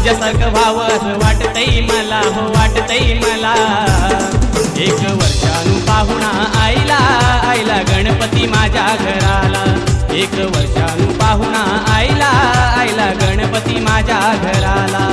तुझ्यासारखं भावस वाटतई मला हो वाटतई मला. एक वर्षानु पाहुणा आईला आईला गणपती माझ्या घराला. एक वर्षानु पाहुणा आईला आईला गणपती माझ्या घराला.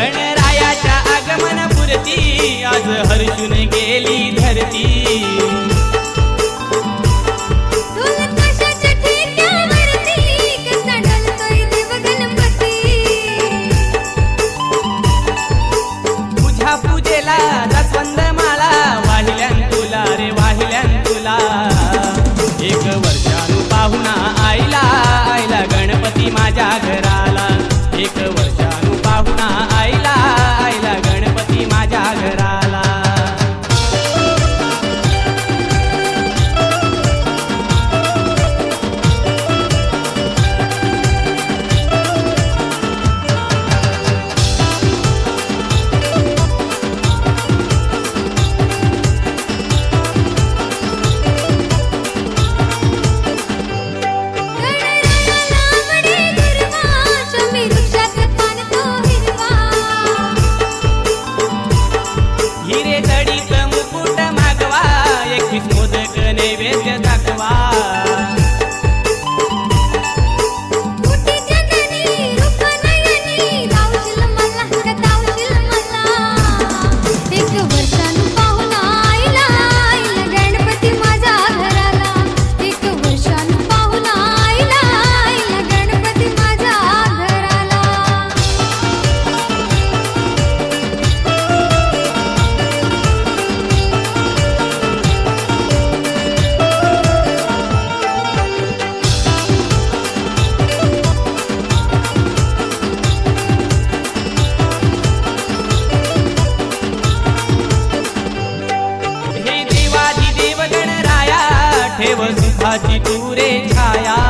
गणरायाच्या आगमनापुरती आज हर्षून गेली धरती. હાજી પૂરે છાયા.